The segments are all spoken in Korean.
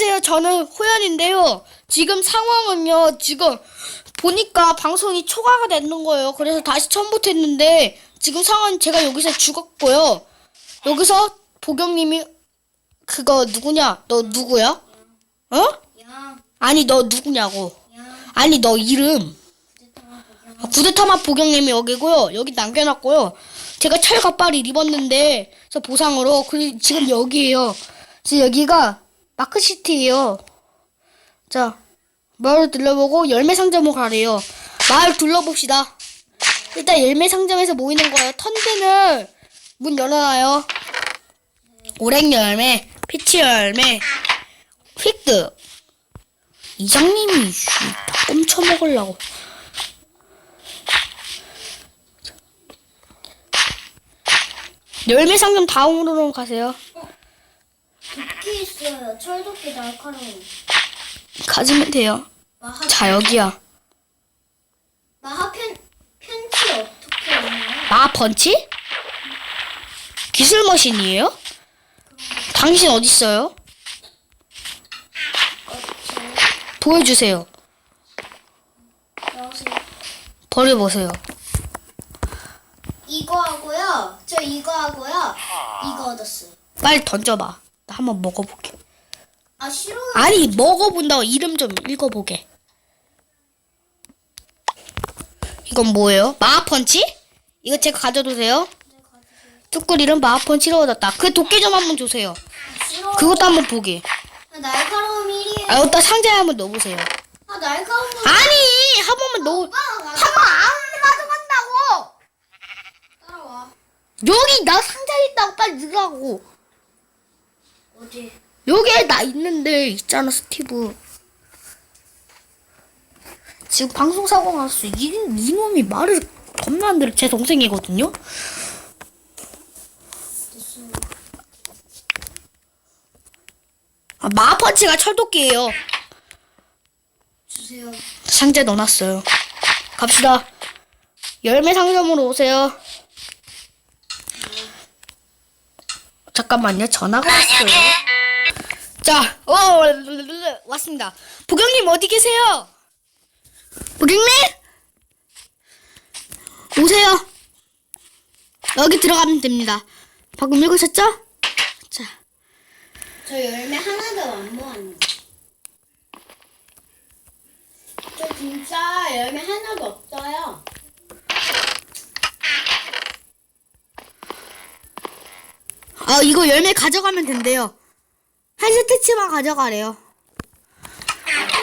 안녕하세요. 저는 호연인데요. 지금 상황은요. 지금 보니까 방송이 초과가 되는 거예요. 그래서 다시 처음부터 했는데 지금 상황은 제가 여기서 죽었고요. 여기서 보경님이 그거 누구냐? 너 누구야? 어? 양, 아니 너 누구냐고. 양, 아니 너 이름. 아, 구데타마 보경님이 여기고요. 여기 남겨놨고요. 제가 철갑발을 입었는데 저 보상으로 그 지금 여기에요. 지금 여기가 마크시티예요. 자 마을 둘러보고 열매 상점으로 가래요. 마을 둘러봅시다. 일단 열매 상점에서 모이는 거예요. 턴데는 문 열어놔요. 오랭 열매, 피치 열매, 휙드. 이장님이 꼼쳐 먹으려고. 열매 상점 다음으로 가세요. 있어요. 철도끼 날카로운. 가지면 돼요. 마하, 자 여기야. 마하 편, 편지 어떻게 하나요? 마 펀치? 기술 머신이에요? 당신 어디 있어요? 어, 보여주세요. 저, 나오세요. 버려보세요. 이거 하고요. 저 이거 하고요. 이거 얻었어요. 빨리 던져봐. 나 한번 먹어볼게. 아, 싫어요. 아니 먹어본다고 이름 좀 읽어보게. 이건 뭐예요? 마하 펀치? 이거 제가 가져도 돼요? 쭈꾸리는 마하 펀치로 얻었다. 그 도끼 좀 한번 주세요. 아, 싫어. 그것도 한번 보게. 아, 날카로운 일이에요. 아, 여기다 상자에 한번 넣어보세요. 아, 날카로운 거. 아니 한 번만 넣어. 오빠가 한번 안 가져간다고. 따라와. 여기 나 상자에 있다고 빨리 넣으라고. 어디? 여기에 나 있는데 있잖아 스티브. 지금 방송 사고 났어. 이 이놈이 말을 겁나 안 들어. 제 동생이거든요. 아, 마펀치가 철도끼예요. 주세요. 상자에 넣어놨어요. 갑시다. 열매 상점으로 오세요. 잠깐만요. 전화가 왔어요. 자, 어, 왔습니다. 보경님 어디 계세요? 보경님? 오세요. 여기 들어가면 됩니다. 방금 읽으셨죠? 자, 저 열매 하나도 안 모았는데. 저 진짜 열매 하나도 없어요. 아, 이거 열매 가져가면 된대요. 한 세트치만 가져가래요.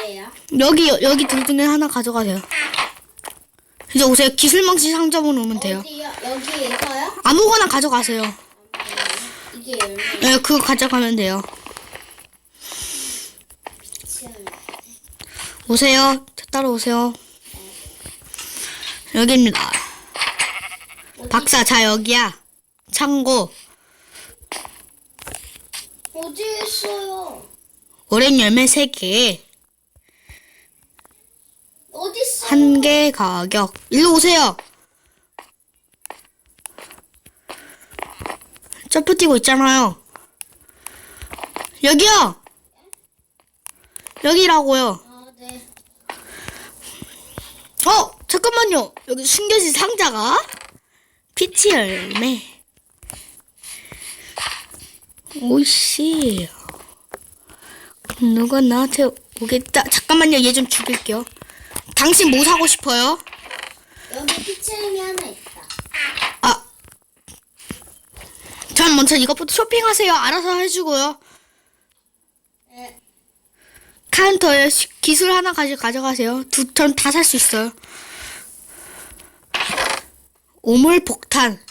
어디에요? 여기 여기 둘 중에 하나 가져가세요. 이제 오세요. 기술망치 상점으로 오면 돼요. 어디요? 여기에서요? 아무거나 가져가세요. 이게 열매. 네, 그거 가져가면 돼요. 오세요. 저 따라오세요. 여기입니다. 박사, 자 여기야. 창고. 어디에 있어요? 오렌 열매 3개. 어디 있어요? 한개 가격. 일로 오세요. 점프 뛰고 있잖아요. 여기요. 여기라고요. 아, 네. 어, 잠깐만요. 여기 숨겨진 상자가 피치 열매. 오이씨. 누가 나한테 오겠다. 잠깐만요. 얘 좀 죽일게요. 당신 뭐 사고 싶어요? 여기 피치림이 하나 있다. 아. 전 먼저 이것부터 쇼핑하세요. 알아서 해주고요. 네. 카운터에 시- 기술 하나 가져 가져가세요. 두턴다살 수 있어요. 오물 폭탄.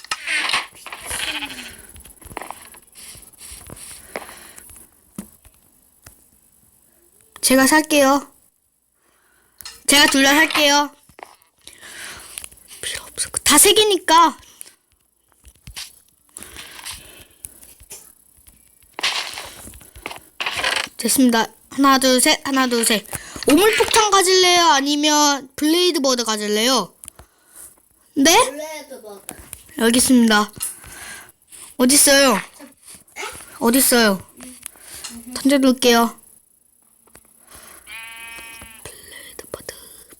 제가 살게요. 제가 둘 다 살게요. 필요 없어. 다 세 개니까. 됐습니다. 하나, 둘, 셋, 하나, 둘, 셋. 오물폭탄 가질래요? 아니면 블레이드 버드 가질래요? 네? 블레드 버거. 여기 있습니다. 어딨어요? 어딨어요? 던져둘게요.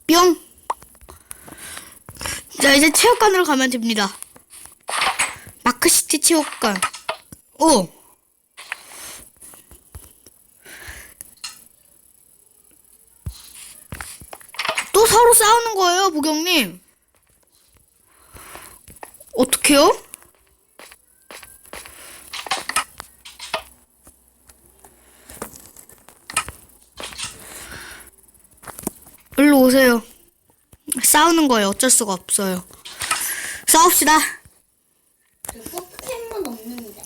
뿅. 자, 이제 체육관으로 가면 됩니다. 마크시티 체육관. 오. 또 서로 싸우는 거예요, 보경님. 어떡해요? 일로 오세요. 싸우는 거예요. 어쩔 수가 없어요. 싸웁시다. 저 포켓몬 없는데.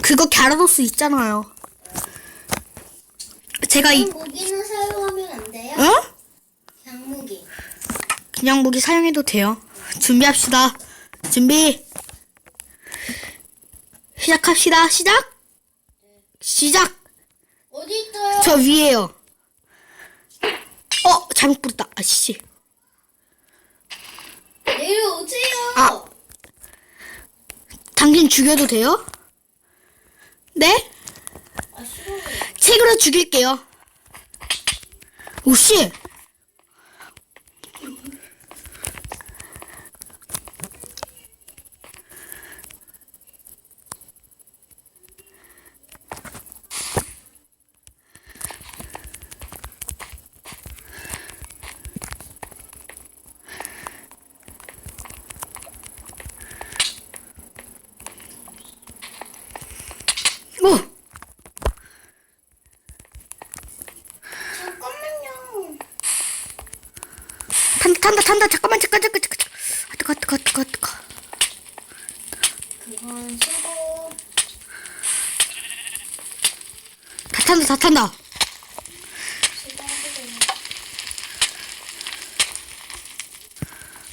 그거 갸라도스 있잖아요. 제가 이, 무기는 사용하면 안 돼요? 어? 장무기. 그냥 무기 사용해도 돼요. 준비합시다. 준비. 시작합시다. 시작. 시작. 어디 있어요? 저 위에요. 어, 잘못 부르다. 아씨. 내려오세요. 아. 당신 죽여도 돼요? 네? 책으로 죽일게요. 오씨. 탄다 탄다 탄다. 잠깐만 잠깐 잠깐 잠깐. 잠깐 뜨거 뜨거 뜨거 뜨거 그건 쓰고. 다 탄다 다 탄다.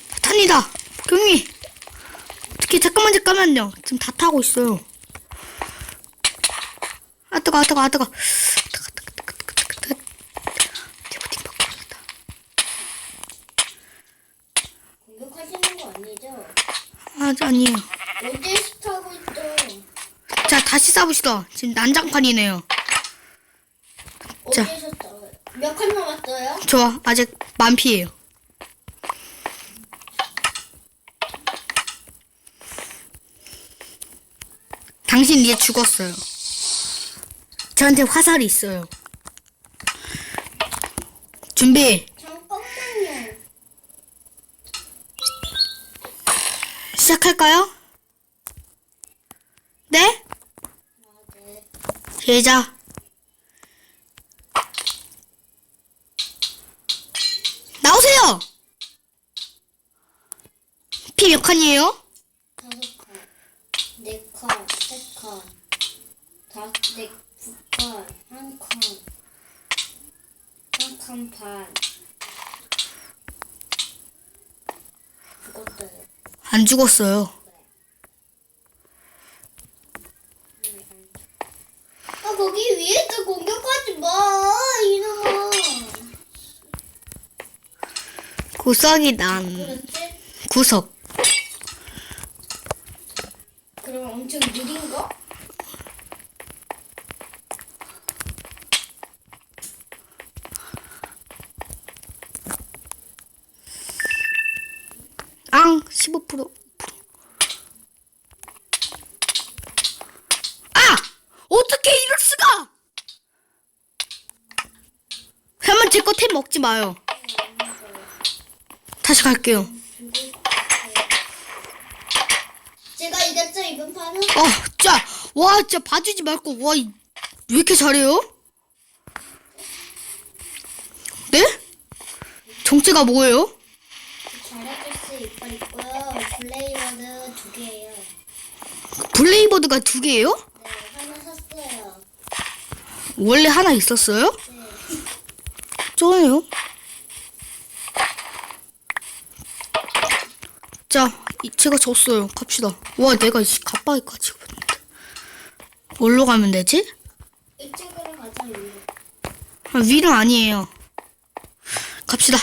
다 탄니다. 경이. 어떻게 잠깐만 잠깐만요. 지금 다 타고 있어요. 아 뜨거 아 뜨거 아 뜨거 뜨거 뜨거 뜨거 뜨거 뜨거 뜨거 제보팅 밖으로 나갔다 공격하시는 거 아니죠? 아 아니에요 어디에서 타고 있죠? 자 다시 싸봅시다 지금 난장판이네요 자. 어디에서? 몇칸 남았어요? 저 아직 만피예요. 당신 이제 죽었어요. 저한테 화살이 있어요. 준비 시작할까요? 네? 아, 네. 시작. 나오세요. 피 몇 칸이에요? 다섯 칸, 네 칸, 세 칸, 다섯, 네, 두 칸, 한 칸, 한 칸 반. 죽었어요. 안 죽었어요. 아 거기 위에서 공격하지 마 이놈아. 구석이 난 그렇지? 구석. 그럼 엄청 느린 거? 앙 15%. 아! 어떻게 이럴 수가! 한번 제 거 템 먹지 마요. 다시 갈게요. 제가 이겼죠 이번 판은? 어, 짜, 와, 진짜 봐주지 말고, 와, 이- 왜 이렇게 잘해요? 네? 정체가 뭐예요? 자라토스 이빨 있고요. 블레이버드 두 개예요. 블레이버드가 두 개예요? 네 하나 샀어요. 원래 하나 있었어요? 네. 좋아요. 자, 이- 제가 졌어요. 갑시다. 와, 내가 이 갑바기까지 입었는데. 뭘로 가면 되지? 이쪽으로 가자 위로. 아, 위는 아니에요. 갑시다.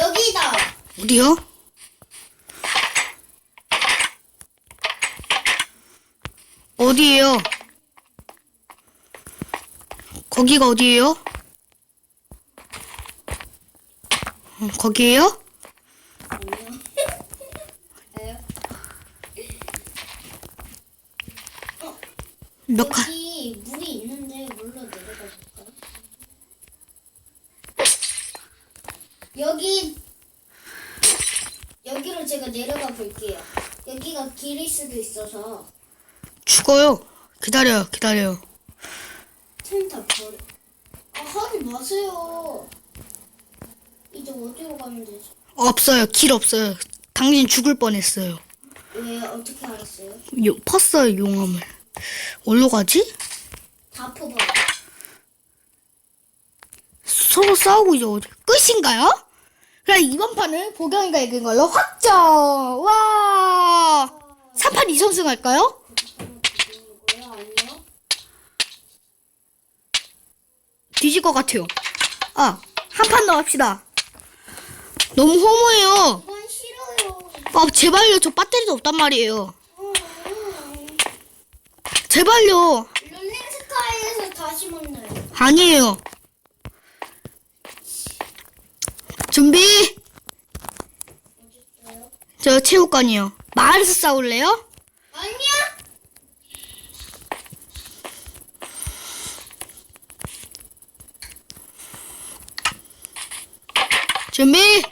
여기다. 어디요? 어디예요? 거기가 어디예요? 어, 거기예요? 몇 칸? 물이 있는데 물로 내려가 볼까? 여기 여기로 제가 내려가 볼게요. 여기가 길일 수도 있어서 죽어요. 기다려요, 기다려요. 텐트 버려. 아 하지 마세요. 이제 어디로 가면 되지? 없어요. 길 없어요. 당신 죽을 뻔했어요. 왜 어떻게 알았어요? 요, 펐어요, 용암을. 어디로 가지? 다 퍼버. 서로 싸우고 이제 어디 끝인가요? 그럼 이번 판은 보경이가 이긴 걸로 확정! 와! 3판 2선승 할까요? 뒤질 것 같아요. 아, 한 판 더 합시다. 너무 허무해요. 이건 싫어요. 아, 제발요. 저 배터리도 없단 말이에요. 음, 제발요. 롤링스카이에서 다시 만나요. 아니에요. 준비. 어딨어요? 저 체육관이요. 마을에서 싸울래요? 아니야. 준비.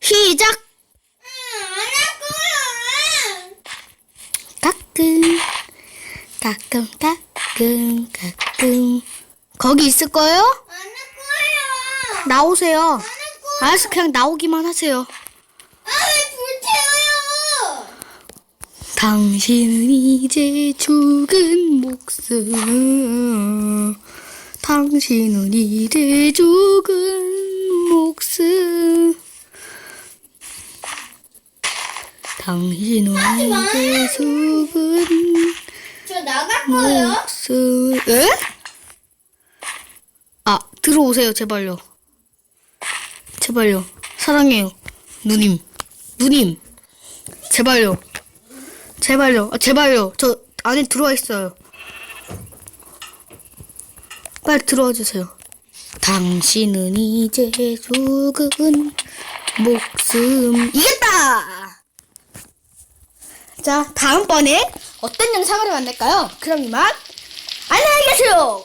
시작. 가끔 가끔 가끔 가끔 거기 있을 거예요? 나오세요. 알았어 그냥 나오기만 하세요. 당신은 이제 죽은 목숨 당신은 이제 죽은 목숨. 당신은 이제 죽은 저 나갈 거예요. 목숨. 에? 아 들어오세요 제발요. 제발요. 사랑해요. 누님. 누님. 제발요. 제발요. 아, 제발요. 저 안에 들어와 있어요. 빨리 들어와 주세요 당신은 이제 죽은 목숨. 이겼다! 자 다음번에 어떤 영상으로 만날까요? 그럼 이만 안녕히 계세요